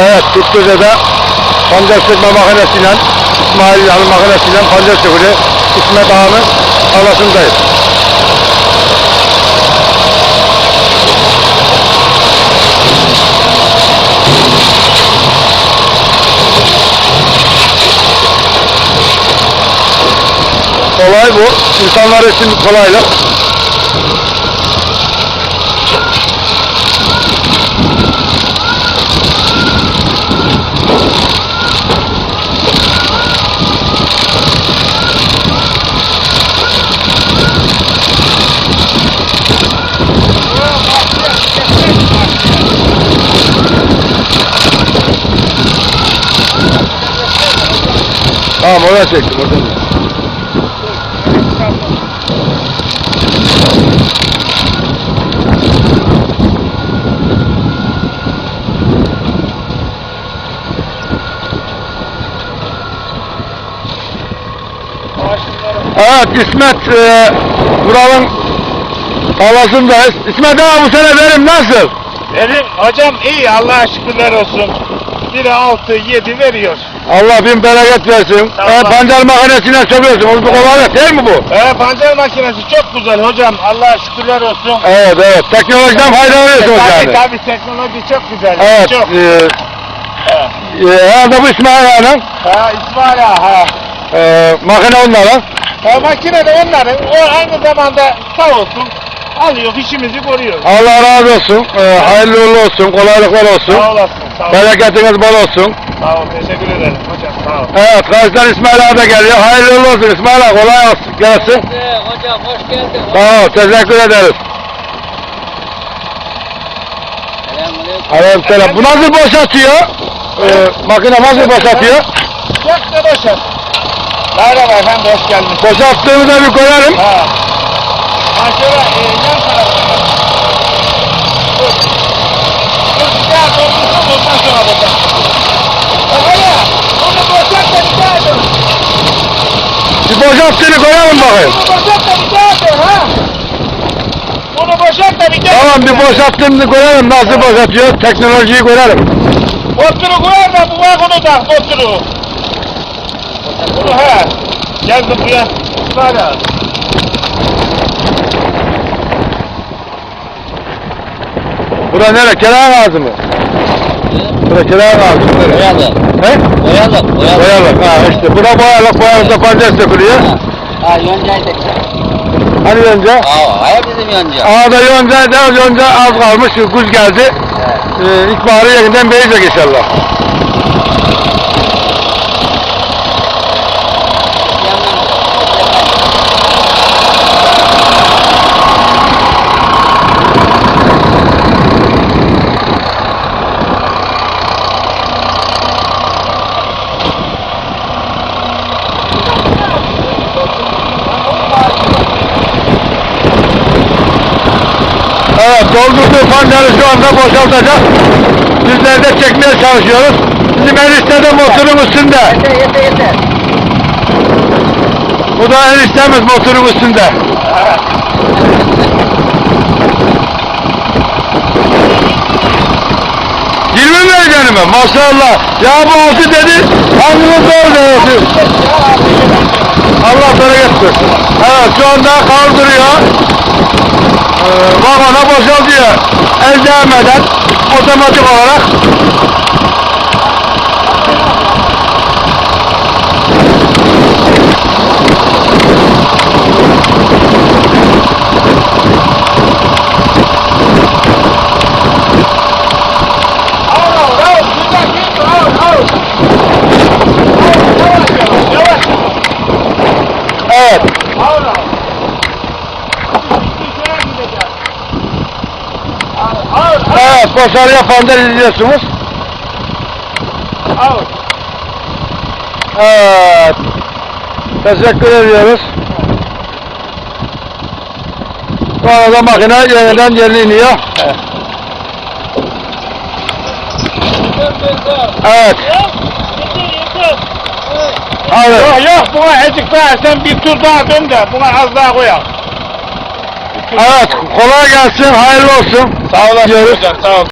Evet, Türkçe'de pancar sökme makinesiyle, İsmail Yanı makinesiyle pancar sökülü İsmet Ağa'nın arasındayız. Kolay bu. İnsanlar için kolaylık. Tamam oraya çektim oradan. Evet İsmet e, buranın tarlasındayız. İsmet abi bu sene verim nasıl? Benim hocam iyi Allah'a şükürler olsun. Biri 6 7 veriyor. Allah bin bereket versin. Allah. E, pancar makinesine söküyorsun. O bir kolaylık değil mi bu? Ee, pancar makinesi çok güzel hocam. Allah'a şükürler olsun. Evet evet. Teknolojiden faydalanıyorsunuz tabii yani. tabii teknoloji çok güzel. Evet. Çok. E, Evet. e, herhalde bu İsmail Ağa'nın Ha İsmail ağa, ha. e, makine onların. Ha, makine de onların. O aynı zamanda sağ olsun. Alıyor işimizi koruyor. Allah razı olsun. E, hayırlı uğurlu olsun. Kolaylıklar olsun. Sağ olasın. Sağ ol. Bereketiniz bol olsun. Sağ ol. Teşekkür ederim hocam. Sağ ol. Evet, karşıdan İsmail da geliyor. Hayırlı uğurlu olsun İsmail Ağa. Kolay olsun. Gelsin. Hocam hoş geldin. Sağ ol. Teşekkür ederiz. Selamünaleyküm. Aleykümselam. Bu nasıl boşaltıyor? Ee, makine nasıl boşaltıyor? Çok da boşalt. Merhaba efendim hoş geldiniz. Boşalttığımızda bir koyarım. Ha. Şöyle e, Bir boşalttığını koyalım bakayım. Bunu boşalt da bir daha ha. Tamam bir boşalttığını koyalım. Nasıl boşaltıyor? Teknolojiyi koyalım. Oturu koyar da bu vagonu da oturu. Bunu he. Geldim buraya. Böyle. Bura nere? Kenar ağzı mı? Mı? Nere? Boyalı. He? Boyalı. Boyalı. Boyalık. Ha işte. Bura boyalık. Boyalıkta pancar sökülüyor. Ha, ha yoncaydık. Hani yonca? Aa, aya bizim yonca. Ağda yonca, da yonca az kalmış. Kuz geldi. Ee, ilkbaharı yeniden beğenecek inşallah. Evet doldurduğu pancarı şu anda boşaltacak. Bizler de çekmeye çalışıyoruz. Bizim enişte de motorun üstünde. Yeter yeter yeter. Bu da eniştemiz motorun üstünde. Yirmi mi mi? Maşallah. Ya bu altı dedi. Hanginiz doğru dedi. Allah bereket versin. Evet şu anda kaldırıyor. Vagona boşaltıyor. El değmeden otomatik olarak. Al Evet başarıya pandar izliyorsunuz. Al. Evet. Teşekkür ediyoruz. Bu arada makine yeniden yerine iniyor. Evet. Abi. Yok yok buna azıcık daha sen bir tur daha dön de buna az daha koyalım. Evet. Kolay gelsin. Hayırlı olsun. Sağ olasın Diyoruz. hocam sağ ol.